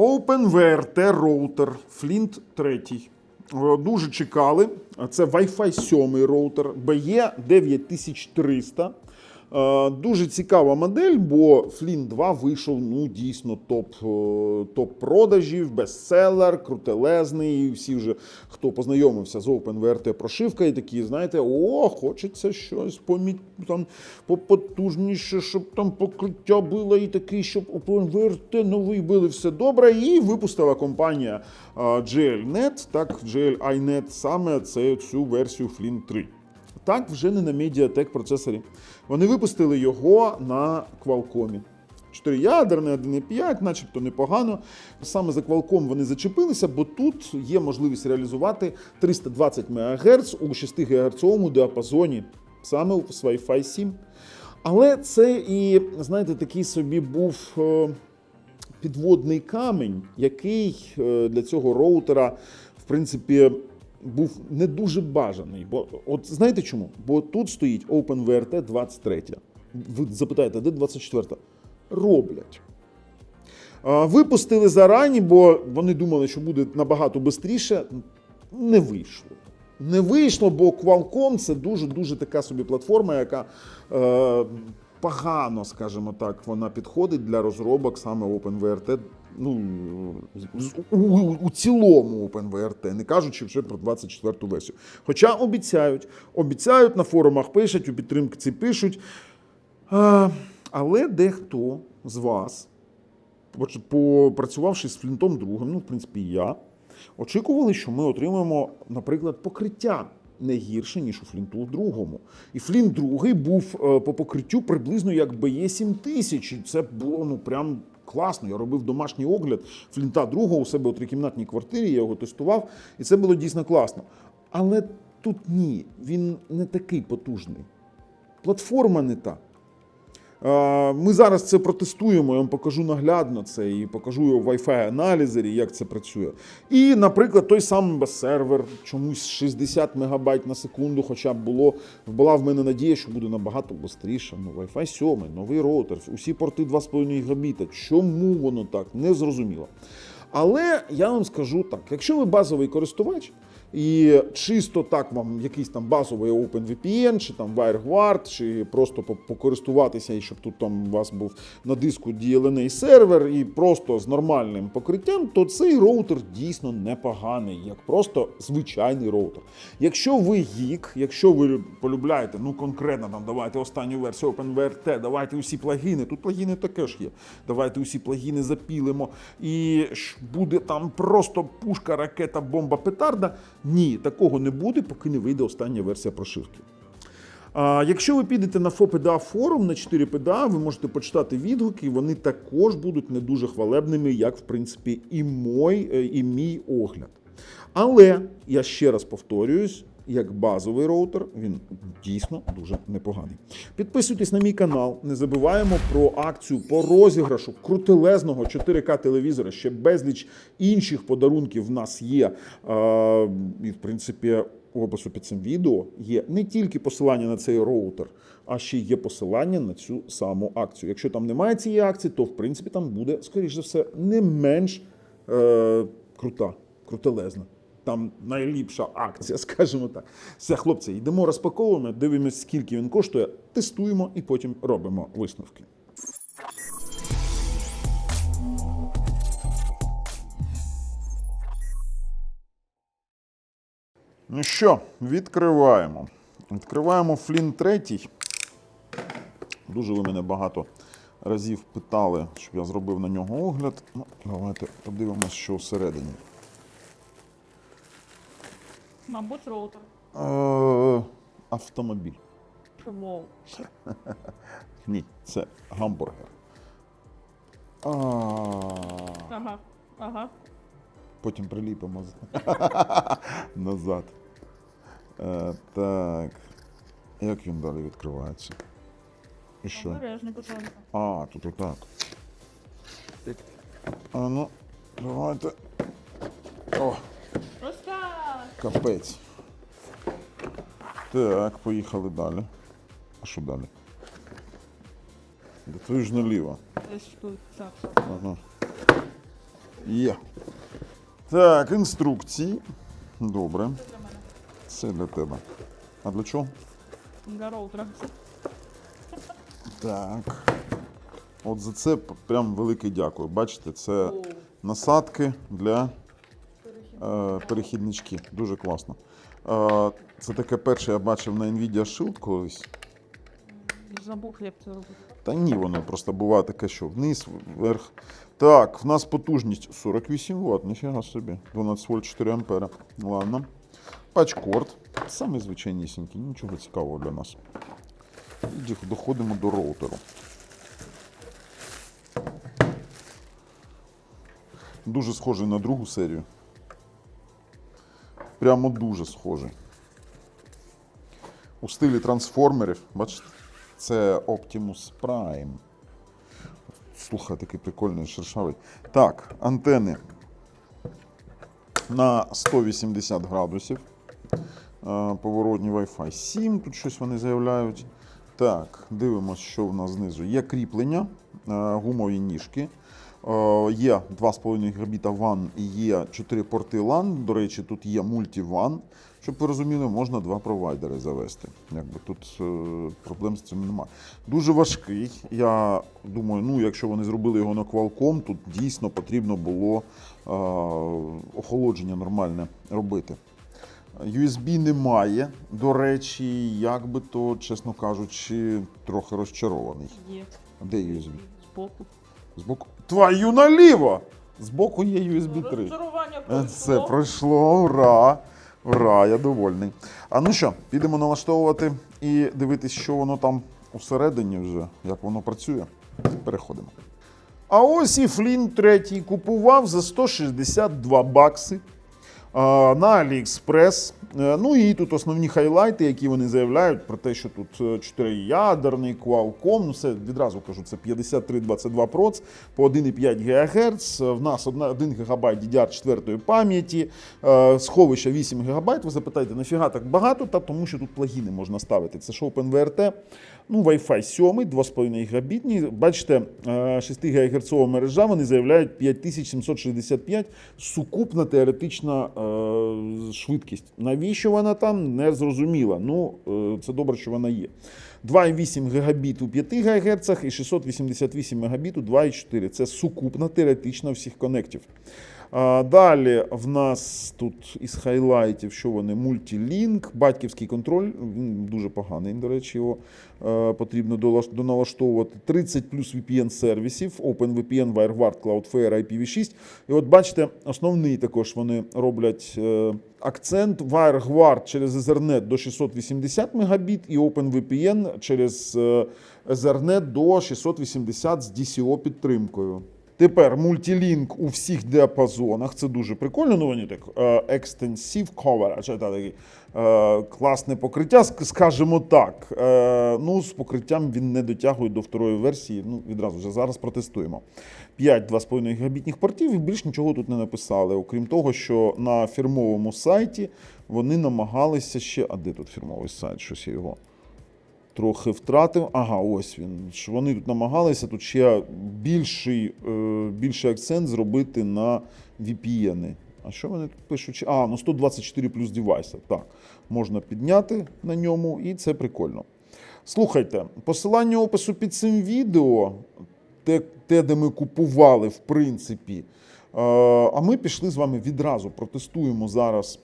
OpenVRT роутер Flint 3. Е, Дуже чекали. Це Wi-Fi 7 роутер BE 9300. Е, Дуже цікава модель, бо Flint 2 вийшов ну, дійсно топ, е, топ продажів, бестселер, крутелезний. І всі вже, хто познайомився з OpenVRT прошивкою, такі, знаєте, о, хочеться щось помі... там, попотужніше, щоб там покриття було і таке, щоб OpenVRT новий били все добре. І випустила компанія е, GLNet, так, GLINet саме це цю версію Flint 3. Так, вже не на Mediatek процесорі. Вони випустили його на Qualcomm. 4-ядерний, 1.5, начебто непогано. Саме за Qualcomm вони зачепилися, бо тут є можливість реалізувати 320 МГц у 6 ГГц діапазоні, саме з Wi-Fi 7. Але це і, знаєте, такий собі був е, підводний камінь, який е, для цього роутера, в принципі, був не дуже бажаний. Бо от знаєте чому? Бо тут стоїть OpenVRT 23. Ви запитаєте, де 24? Роблять. Випустили зарані, бо вони думали, що буде набагато швидше. Не вийшло. Не вийшло, бо Qualcomm це дуже-дуже така собі платформа, яка е, погано, скажімо так, вона підходить для розробок саме OpenVRT. Ну, у, у, цілому OpenVRT, не кажучи вже про 24-ту версію. Хоча обіцяють, обіцяють на форумах пишуть, у підтримці пишуть. А, але дехто з вас, попрацювавши з флінтом другим, ну, в принципі, я, очікували, що ми отримаємо, наприклад, покриття не гірше, ніж у флінту другому. І флінт другий був е, по покриттю приблизно як BE 7000. І це було ну прям класно. Я робив домашній огляд флінта другого у себе у трикімнатній квартирі, я його тестував, і це було дійсно класно. Але тут ні, він не такий потужний. Платформа не та. Е, Ми зараз це протестуємо, я вам покажу наглядно це і покажу в Wi-Fi аналізері, як це працює. І, наприклад, той самий сервер, чомусь 60 мегабайт на секунду, хоча б було, була в мене надія, що буде набагато швидше. Ну, Wi-Fi 7, новий роутер, усі порти 2,5 гігабіта. Чому воно так? Не зрозуміло. Але я вам скажу так: якщо ви базовий користувач, і чисто так вам якийсь там базовий OpenVPN, чи там WireGuard, чи просто покористуватися, і щоб тут там у вас був на диску DLNA сервер і просто з нормальним покриттям, то цей роутер дійсно непоганий, як просто звичайний роутер. Якщо ви гік, якщо ви полюбляєте, ну конкретно там давайте останню версію OpenVRT, давайте усі плагіни, тут плагіни також є. Давайте усі плагіни запілимо, і ж буде там просто пушка, ракета, бомба, петарда. Ні, такого не буде, поки не вийде остання версія прошивки. А, якщо ви підете на FOPDA форум на 4 PDA, ви можете почитати відгуки, вони також будуть не дуже хвалебними, як в принципі і мой, е, і мій огляд. Але я ще раз повторююсь, як базовий роутер, він дійсно дуже непоганий. Підписуйтесь на мій канал, не забуваємо про акцію по розіграшу крутелезного 4К телевізора. Ще безліч інших подарунків в нас є. І, в принципі, в опису під цим відео є не тільки посилання на цей роутер, а ще є посилання на цю саму акцію. Якщо там немає цієї акції, то в принципі там буде, скоріш за все, не менш е, крута, крутелезна. Там найліпша акція, скажімо так. Все, хлопці, йдемо розпаковуємо, дивимося, скільки він коштує, тестуємо і потім робимо висновки. Ну що, відкриваємо. Відкриваємо флін третій. Дуже ви мене багато разів питали, щоб я зробив на нього огляд. Ну, давайте подивимось, що всередині. Мабуть, роутер. Е, автомобіль. Чому? Ні, це гамбургер. А, Ага, ага. потім приліпимо з- назад. Е, так. Як він далі відкривається? І що? Обережно, будь ласка. А, тут отак. А ну, давайте. О. капець. Так, поїхали далі. А що далі? Да твою ж наліво. Ага. Є. Так, інструкції. Добре. Це для тебе. А для чого? Для роутера. Так. От за це прям велике дякую. Бачите, це насадки для перехіднички. Дуже класно. Е, це таке перше я бачив на Nvidia Shield колись. Забув хліб це робити. Та ні, воно просто буває таке, що вниз, вверх. Так, в нас потужність 48 Вт, ніфіга собі. 12 вольт 4 ампера. Ладно. Пачкорд. Саме звичайнісінький, нічого цікавого для нас. І доходимо до роутеру. Дуже схожий на другу серію. Прямо дуже схожий. У стилі трансформерів, бачите? Це Optimus Prime. Слухай, такий прикольний шершавий. Так, антени на 180 градусів. Поворотні Wi-Fi 7. Тут щось вони заявляють. Так, дивимося, що в нас знизу. Є кріплення, гумові ніжки. Е, Є 2,5 гігабіта WAN і є 4 порти LAN. До речі, тут є мульті-WAN. Щоб ви розуміли, можна два провайдери завести. Якби тут е, проблем з цим немає. Дуже важкий. Я думаю, ну якщо вони зробили його на Qualcomm, тут дійсно потрібно було е, охолодження нормальне робити. USB немає. До речі, як би то, чесно кажучи, трохи розчарований. Є. Де USB? Збоку. Збоку. Твою наліво! Збоку є USB 3. Розчарування Е, пройшло. Це пройшло, ура! Ура, я довольний. А ну що, підемо налаштовувати і дивитись, що воно там усередині вже, як воно працює. Переходимо. А ось і Флін третій купував за 162 бакси на AliExpress. Е, Ну і тут основні хайлайти, які вони заявляють про те, що тут е, чотириядерний Qualcomm, ну це відразу кажу, це 5322 проц по 1,5 ГГц. В нас 1 ГБ DDR4 пам'яті, е, сховище 8 ГБ. Ви запитаєте, нафіга так багато? Та тому що тут плагіни можна ставити. Це ж OpenVRT, ну Wi-Fi 7, 2,5 гігабітні. Бачите, е, 6 ГГц мережа, вони заявляють 5765 сукупна теоретична е, швидкість. Навіщо вона там, не зрозуміло. Ну, е, це добре, що вона є. 2,8 гігабіт у 5 ГГц і 688 мегабіт у 2,4. Це сукупна теоретична всіх конектів. А, Далі в нас тут із хайлайтів, що вони мультілінк, батьківський контроль. Він дуже поганий, до речі, його е, потрібно доналаштовувати. 30 плюс VPN сервісів, OpenVPN, WireGuard, Cloudflare, IPv6. І от бачите, основний також вони роблять е, акцент WireGuard через Ethernet до 680 Мбіт і OpenVPN через е, Ethernet до 680 з DCO підтримкою. Тепер мультилінк у всіх діапазонах. Це дуже прикольно. Ну вони так е, extensive coverage, це такий е, класне покриття, скажімо так. Е, ну, з покриттям він не дотягує до второї версії. Ну, відразу вже зараз протестуємо. 5 2,5 гігабітних портів і більш нічого тут не написали. Окрім того, що на фірмовому сайті вони намагалися ще. А де тут фірмовий сайт? Щось я його трохи втратив. Ага, ось він. Що Вони тут намагалися тут ще більший, е, більший акцент зробити на VPN. А що вони тут пишуть? А, ну 124 плюс девайси. Так, можна підняти на ньому, і це прикольно. Слухайте, посилання опису під цим відео, те, те де ми купували, в принципі. Е, а ми пішли з вами відразу. Протестуємо зараз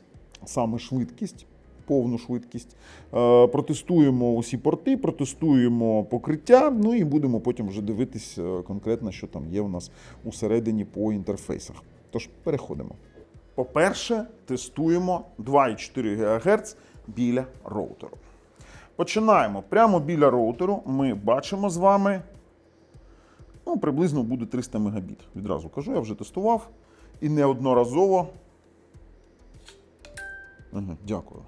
саме швидкість, повну швидкість. Е, Протестуємо усі порти, протестуємо покриття. Ну і будемо потім вже дивитись е, конкретно, що там є у нас усередині по інтерфейсах. Тож переходимо. По-перше, тестуємо 2,4 ГГц біля роутеру. Починаємо. Прямо біля роутеру ми бачимо з вами. Ну, приблизно буде 300 Мбіт. Відразу кажу, я вже тестував і неодноразово. Ага, дякую.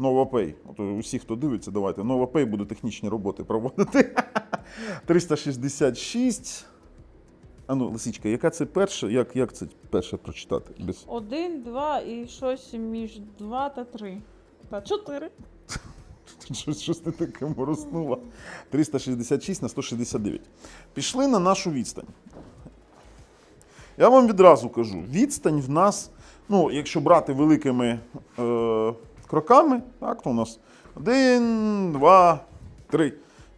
NovaPay. От усі, хто дивиться, давайте. NovaPay буде технічні роботи проводити. 366. А ну, Лисичка, яка це перша? Як, як це перше прочитати? Без... Один, два і щось між два та три. Та чотири. Щось, щось ти таке мороснула. 366 на 169. Пішли на нашу відстань. Я вам відразу кажу: відстань в нас, ну, якщо брати великими е, кроками, так, то у нас 1, 2, 3,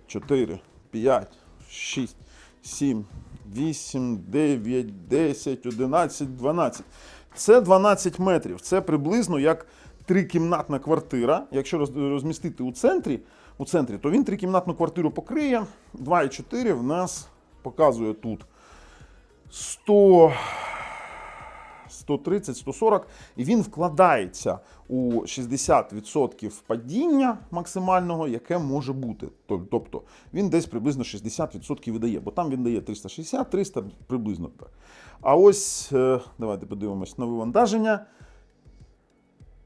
4, 5, 6, 7, 8, 9, 10, 11, 12. Це 12 метрів. Це приблизно як трикімнатна квартира. Якщо розмістити у центрі, у центрі, то він трикімнатну квартиру покриє. 2,4 в нас показує тут 100, 130, 140, і він вкладається у 60% падіння максимального, яке може бути. Тобто він десь приблизно 60% видає, бо там він дає 360, 300 приблизно так. А ось е, давайте подивимось на вивантаження.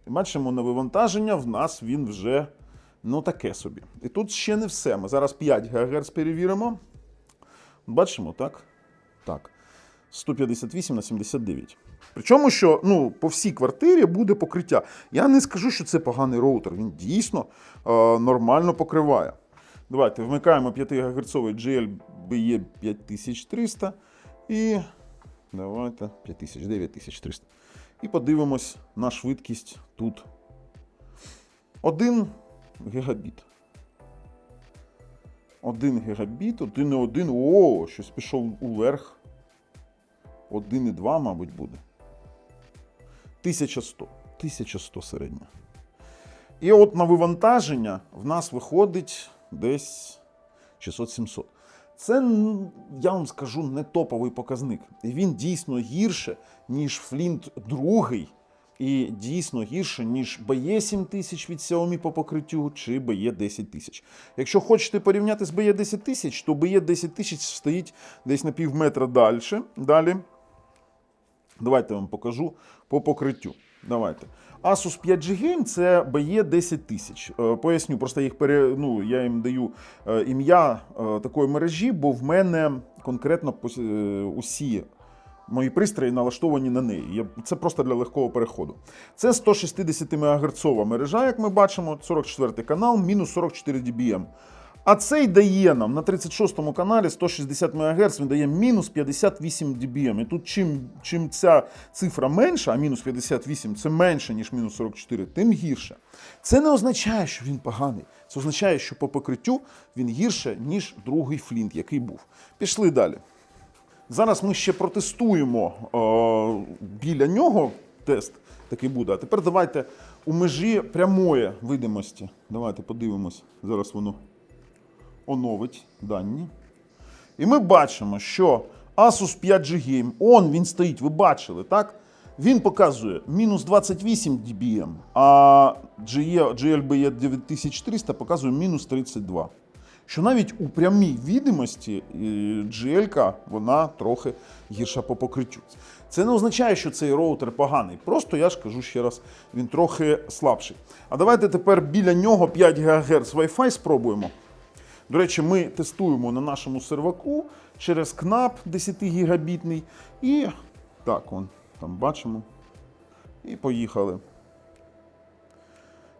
І бачимо, на вивантаження в нас він вже ну таке собі. І тут ще не все. Ми зараз 5 ГГц перевіримо. Бачимо, так? Так. 158 на 79. Причому, що ну, по всій квартирі буде покриття. Я не скажу, що це поганий роутер. Він дійсно е, нормально покриває. Давайте вмикаємо 5 ГГц GLBE 5300 і давайте 5000, 9300. І подивимось на швидкість тут. 1 гігабіт. 1 гігабіт, 1,1. О, щось пішов уверх. 1,2, мабуть, буде. 1100. 1100 середня. І от на вивантаження в нас виходить десь 600-700. Це, я вам скажу, не топовий показник. І він дійсно гірше, ніж Flint 2, і дійсно гірше, ніж BE 7000 від Xiaomi по покриттю чи BE 10000. Якщо хочете порівняти з BE 10000, то BE 10000 стоїть десь на пів метра далі. Давайте я вам покажу по покриттю. Давайте. Asus 5G Game це BE 10000. Е, Поясню, просто їх пере, ну, я їм даю е, ім'я е, такої мережі, бо в мене конкретно усі мої пристрої налаштовані на неї. Це просто для легкого переходу. Це 160 МГц мережа, як ми бачимо, 44 канал, мінус 44 dBm. А цей дає нам на 36-му каналі 160 МГц, він дає мінус 58 dBm. І тут чим, чим ця цифра менша, а мінус 58 це менше, ніж мінус 44, тим гірше. Це не означає, що він поганий. Це означає, що по покриттю він гірше, ніж другий флінт, який був. Пішли далі. Зараз ми ще протестуємо е, біля нього тест такий буде. А тепер давайте у межі прямої видимості. Давайте подивимось. Зараз воно оновить дані. І ми бачимо, що Asus 5G Game, он він стоїть, ви бачили, так? Він показує мінус 28 dBm, а GLBE 9300 показує мінус 32. Що навіть у прямій відомості GL вона трохи гірша по покриттю. Це не означає, що цей роутер поганий. Просто я ж кажу ще раз, він трохи слабший. А давайте тепер біля нього 5 ГГц Wi-Fi спробуємо. До речі, ми тестуємо на нашому серваку через КНАП 10 гігабітний. І так, он, там бачимо. І поїхали.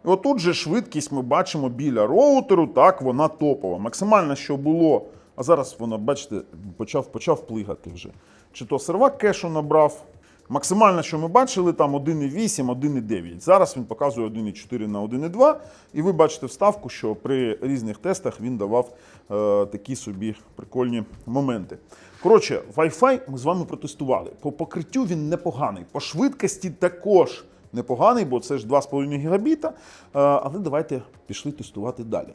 І отут же швидкість ми бачимо біля роутеру, так, вона топова. Максимально, що було, а зараз вона, бачите, почав, почав плигати вже. Чи то сервак кешу набрав. Максимально, що ми бачили, там 1,8, 1,9. Зараз він показує 1,4 на 1,2. І ви бачите вставку, що при різних тестах він давав е, такі собі прикольні моменти. Коротше, Wi-Fi ми з вами протестували. По покриттю він непоганий. По швидкості також непоганий, бо це ж 2,5 гігабіта. Е, але давайте пішли тестувати далі.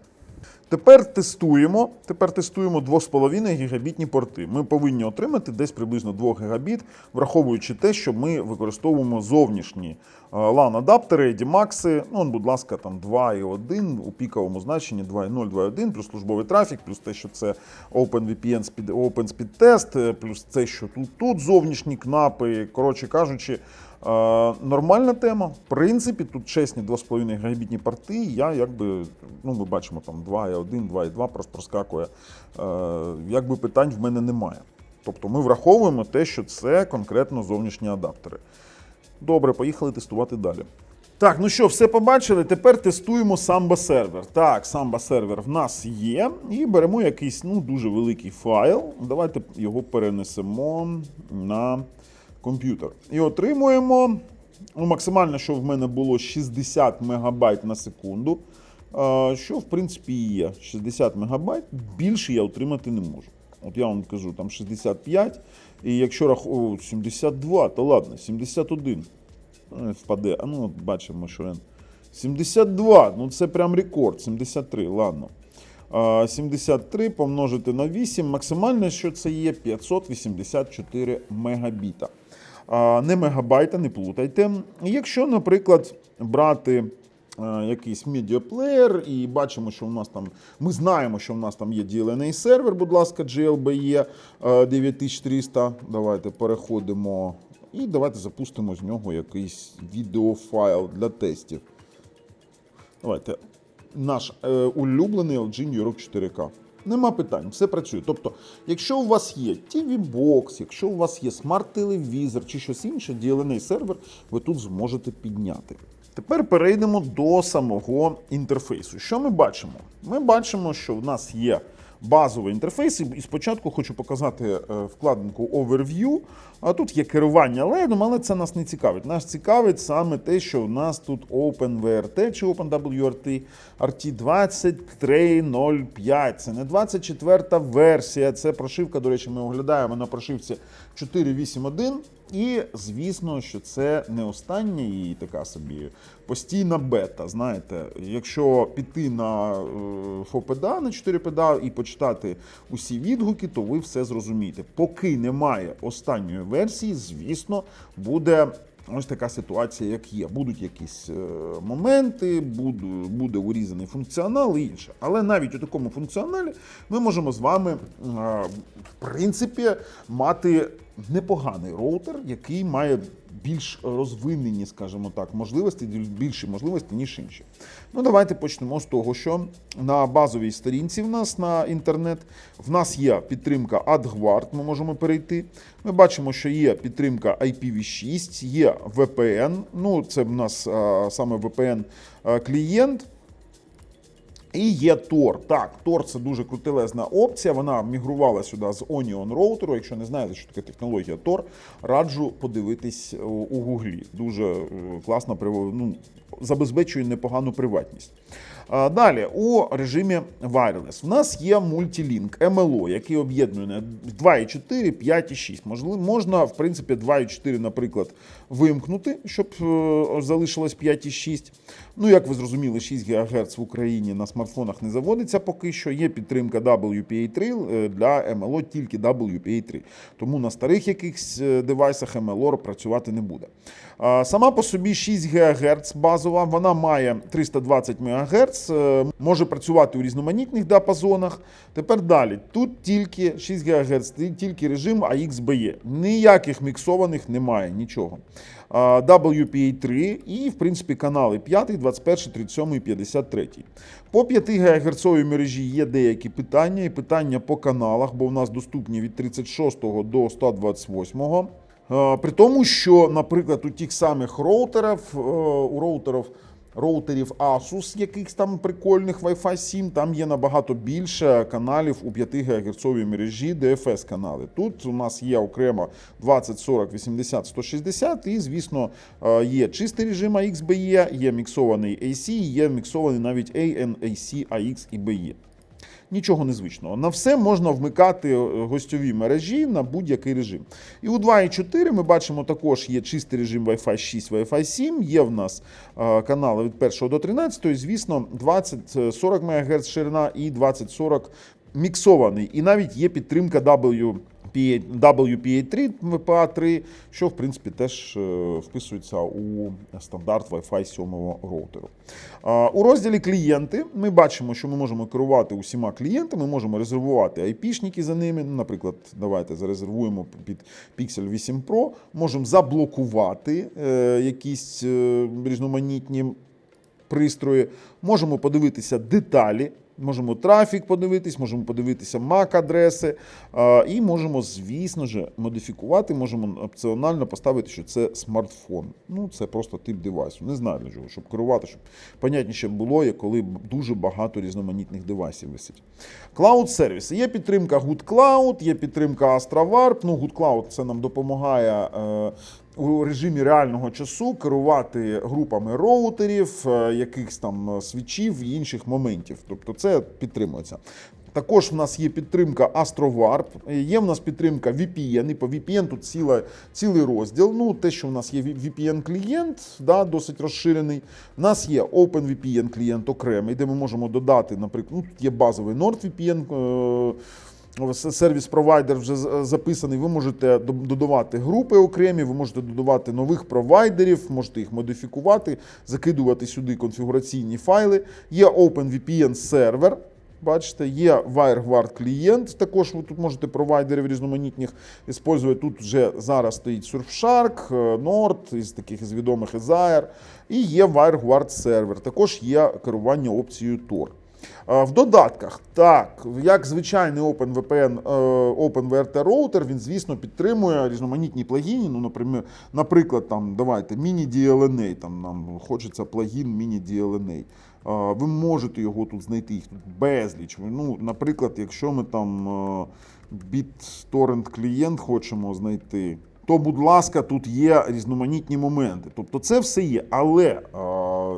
Тепер тестуємо. Тепер тестуємо 2,5 гігабітні порти. Ми повинні отримати десь приблизно 2 гігабіт, враховуючи те, що ми використовуємо зовнішні е, LAN-адаптери, DMAX, ну, будь ласка, там 2,1 у піковому значенні 2,0, 2,1, плюс службовий трафік, плюс те, що це OpenVPN Open Speed Test, е, плюс те, що тут, тут зовнішні кнапи. Коротше кажучи, нормальна тема. В принципі, тут чесні 2,5 гігабітні порти. Я якби, ну ми бачимо там 2,1, 2,2 просто проскакує. Е, якби питань в мене немає. Тобто ми враховуємо те, що це конкретно зовнішні адаптери. Добре, поїхали тестувати далі. Так, ну що, все побачили. Тепер тестуємо Samba сервер. Так, Samba сервер в нас є. І беремо якийсь ну, дуже великий файл. Давайте його перенесемо на комп'ютер. І отримуємо ну, максимально, що в мене було 60 мегабайт на секунду. Що в принципі є. 60 мегабайт більше я отримати не можу. От я вам кажу, там 65, і якщо рахувати 72, то ладно, 71 е, впаде. А ну, от бачимо, що він. 72, ну це прям рекорд. 73, ладно. 73 помножити на 8, максимальне, що це є 584 мегабіта. Не мегабайта, не плутайте. Якщо, наприклад, брати е, якийсь медіаплеєр і бачимо, що в нас там, ми знаємо, що в нас там є DLNA сервер, будь ласка, GLBE е, 9300. Давайте переходимо і давайте запустимо з нього якийсь відеофайл для тестів. Давайте. Наш е, улюблений LG New York 4K. Нема питань, все працює. Тобто, якщо у вас є TV-бокс, якщо у вас є смарт-телевізор чи щось інше, DLNA сервер, ви тут зможете підняти. Тепер перейдемо до самого інтерфейсу. Що ми бачимо? Ми бачимо, що в нас є базовий інтерфейс. І спочатку хочу показати е, вкладинку Overview. А тут є керування LED, але це нас не цікавить. Нас цікавить саме те, що в нас тут OpenWRT чи OpenWRT RT 2305. Це не 24 версія. Це прошивка, до речі, ми оглядаємо на прошивці 481. І звісно, що це не остання і така собі постійна бета. Знаєте, якщо піти на е, ФОПДА на 4 пда і почитати усі відгуки, то ви все зрозумієте. Поки немає останньої версії, звісно, буде. Ось така ситуація, як є. Будуть якісь е, моменти, буде, буде урізаний функціонал і інше. Але навіть у такому функціоналі ми можемо з вами, е, в принципі, мати непоганий роутер, який має більш розвинені, скажімо так, можливості, більші можливості, ніж інші. Ну, давайте почнемо з того, що на базовій сторінці в нас на інтернет в нас є підтримка AdGuard, ми можемо перейти. Ми бачимо, що є підтримка IPv6, є VPN. Ну, це в нас а, саме VPN а, клієнт. І є Тор. Так, Тор це дуже крутелезна опція. Вона мігрувала сюди з Onion роутеру. Якщо не знаєте, що таке технологія Тор, раджу подивитись у- у Гуглі. Дуже е, класно ну, забезпечує непогану приватність. Далі, у режимі Wireless. В нас є мультилінк MLO, який об'єднує 2,4, 5 і 6. Можливо, можна, в принципі, 2,4, наприклад, вимкнути, щоб е, залишилось 5 і 6. Ну, як ви зрозуміли, 6 ГГц в Україні на смартфонах не заводиться поки що. Є підтримка WPA3 е, для MLO тільки WPA3. Тому на старих якихось е, девайсах MLO працювати не буде. Сама по собі 6 ГГц базова, вона має 320 МГц, е, може працювати у різноманітних діапазонах. Тепер далі. Тут тільки 6 ГГц, тільки режим AXBE. Ніяких міксованих немає, нічого. WPA3 і, в принципі, канали 5, 21, 37 і 53. По 5 ГГц мережі є деякі питання, і питання по каналах, бо в нас доступні від 36 до 128. Е, При тому, що, наприклад, у тих самих роутерів, е, у роутерів, роутерів Asus, якихось там прикольних Wi-Fi 7, там є набагато більше каналів у 5 ГГц мережі DFS канали. Тут у нас є окремо 20, 40, 80, 160 і, звісно, е, є чистий режим AXBE, є міксований AC, є міксований навіть ANAC, AX і BE. Нічого незвичного. На все можна вмикати е, гостьові мережі на будь-який режим. І у 2.4 ми бачимо також є чистий режим Wi-Fi 6, Wi-Fi 7. Є в нас е, канали від 1 до 13, звісно, 20-40 МГц ширина і 20-40 міксований. І навіть є підтримка W. WPA3, VPA3, що в принципі теж е, вписується у стандарт Wi-Fi 7 роутеру. У розділі клієнти ми бачимо, що ми можемо керувати усіма клієнтами, можемо резервувати IP-шники за ними. Ну, Наприклад, давайте зарезервуємо під Pixel 8 Pro, можемо заблокувати е, якісь е, різноманітні пристрої, можемо подивитися деталі Можемо трафік подивитись, можемо подивитися MAC-адреси, е, і можемо, звісно ж, модифікувати, можемо опціонально поставити, що це смартфон. Ну, це просто тип девайсу. Не знаю для чого, щоб керувати, щоб понятніше було, коли дуже багато різноманітних девайсів висить. Cloud сервіси. Є підтримка Good є підтримка AstroWarp. Ну, Good це нам допомагає. У режимі реального часу керувати групами роутерів, е, якихось там свічів і інших моментів. Тобто це підтримується. Також в нас є підтримка AstroWarp, е, є в нас підтримка VPN, і по VPN тут ціла, цілий розділ. Ну, те, що в нас є VPN-клієнт, да, досить розширений. У нас є OpenVPN клієнт окремий, де ми можемо додати, наприклад, ну, тут є базовий NordVPN. е, Сервіс-провайдер вже записаний. Ви можете додавати групи окремі, ви можете додавати нових провайдерів, можете їх модифікувати, закидувати сюди конфігураційні файли. Є OpenVPN сервер. Бачите, є WireGuard клієнт. Також ви тут можете провайдерів різноманітних використовувати. Тут вже зараз стоїть Surfshark, е, Nord, із таких із відомих Ezair. І є WireGuard сервер. Також є керування опцією Tor. Е, В додатках, так, як звичайний OpenVPN, е, OpenVRT роутер, він, звісно, підтримує різноманітні плагіни. Ну, наприклад, там, давайте, Mini-DLNA, там нам хочеться плагін Mini-DLNA. Е, Ви можете його тут знайти, їх тут безліч. Ну, наприклад, якщо ми там BitTorrent клієнт хочемо знайти, то, будь ласка, тут є різноманітні моменти. Тобто це все є. Але,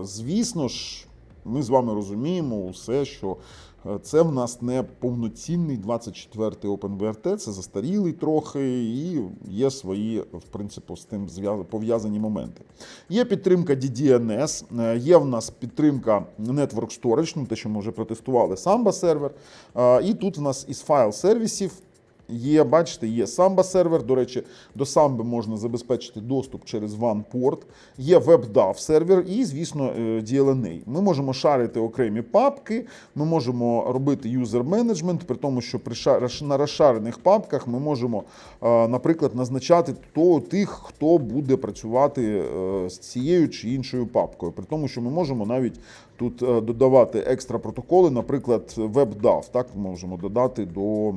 звісно ж, ми з вами розуміємо усе, що е, це в нас не повноцінний 24-й OpenVRT, це застарілий трохи, і є свої, в принципі, з тим пов'язані моменти. Є підтримка DDNS, е, є в нас підтримка Network Storage, ну те, що ми вже протестували, Samba сервер. Е, І тут в нас із файл сервісів. Є, бачите, є Samba сервер. До речі, до Samba можна забезпечити доступ через WAN-порт. Є WebDAV сервер і, звісно, е, DLNA. Ми можемо шарити окремі папки, ми можемо робити юзер менеджмент, при тому, що при на розшарених папках ми можемо, е, наприклад, назначати то, тих, хто буде працювати е, з цією чи іншою папкою. При тому, що ми можемо навіть тут е, додавати екстра протоколи, наприклад, WebDAV, так можемо додати до е,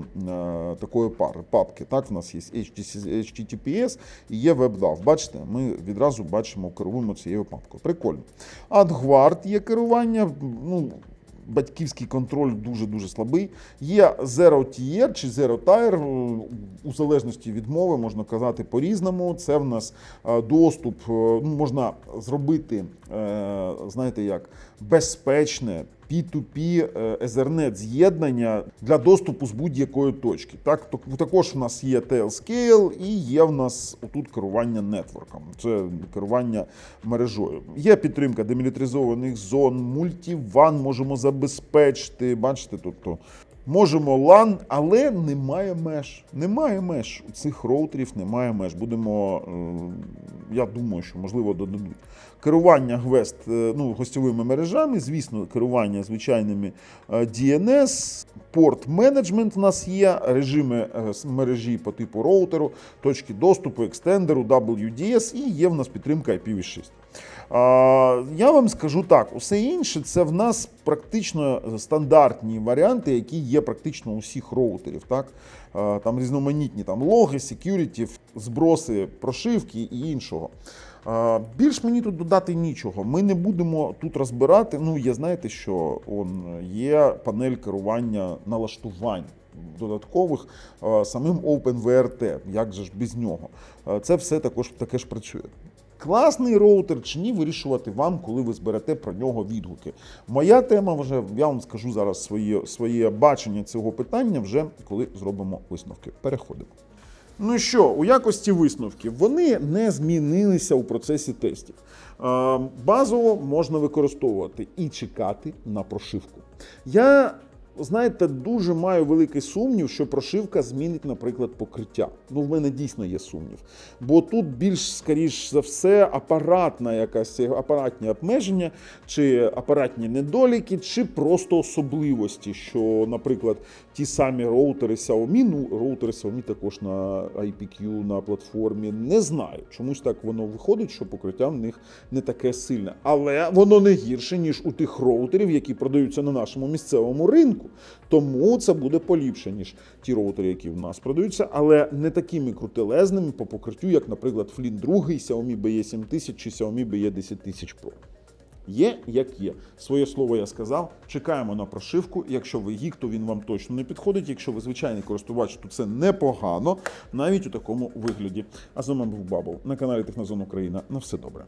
такої пари папки. Так, в нас є HTTPS і є WebDAV. Бачите, ми відразу бачимо, керуємо цією папкою. Прикольно. AdGuard є керування. Ну, Батьківський контроль дуже дуже слабий. Є Zero Tier чи Zero Tier, е, у залежності від мови, можна казати по-різному. Це в нас е, доступ, е, ну, можна зробити, знаєте як, безпечне P2P е, Ethernet з'єднання для доступу з будь-якої точки. Так, також в нас є Tailscale і є в нас отут керування нетворком. Це керування мережою. Є підтримка демілітаризованих зон, мультіван можемо забезпечити. Бачите, тобто можемо LAN, але немає меж. Немає меж. У цих роутерів немає меж. Будемо, е, я думаю, що можливо додадуть. Керування гвест, е, ну, гостьовими мережами, звісно, керування звичайними е, DNS, порт менеджмент у нас є, режими мережі по типу роутеру, точки доступу, екстендеру, WDS і є в нас підтримка IPv6. Я вам скажу так: усе інше це в нас практично стандартні варіанти, які є практично у всіх роутерів. Так? Там різноманітні там, логи, security, зброси, прошивки і іншого. Більш мені тут додати нічого. Ми не будемо тут розбирати. Ну, є, знаєте, що он, є панель керування налаштувань. Додаткових самим OpenVRT, як же ж без нього. Це все також таке ж працює. Класний роутер чи ні, вирішувати вам, коли ви зберете про нього відгуки. Моя тема вже я вам скажу зараз своє, своє бачення цього питання, вже коли зробимо висновки. Переходимо. Ну що, у якості висновків вони не змінилися у процесі тестів. Е, Базово можна використовувати і чекати на прошивку. Я знаєте, дуже маю великий сумнів, що прошивка змінить, наприклад, покриття. Ну, в мене дійсно є сумнів. Бо тут більш, скоріш за все, апаратна якась апаратні обмеження, чи апаратні недоліки, чи просто особливості, що, наприклад, ті самі роутери Xiaomi, ну роутери Xiaomi також на IPQ на платформі. Не знаю. Чомусь так воно виходить, що покриття в них не таке сильне. Але воно не гірше, ніж у тих роутерів, які продаються на нашому місцевому ринку. Тому це буде поліпше, ніж ті роутери, які в нас продаються, але не такими крутелезними по покриттю, як, наприклад, Flint 2, Xiaomi BE7000 чи Xiaomi BE10000 Pro. Є як є. Своє слово я сказав. Чекаємо на прошивку. Якщо ви гік, то він вам точно не підходить. Якщо ви звичайний користувач, то це непогано, навіть у такому вигляді. А з вами був Бабл на каналі Технозон Україна. На все добре.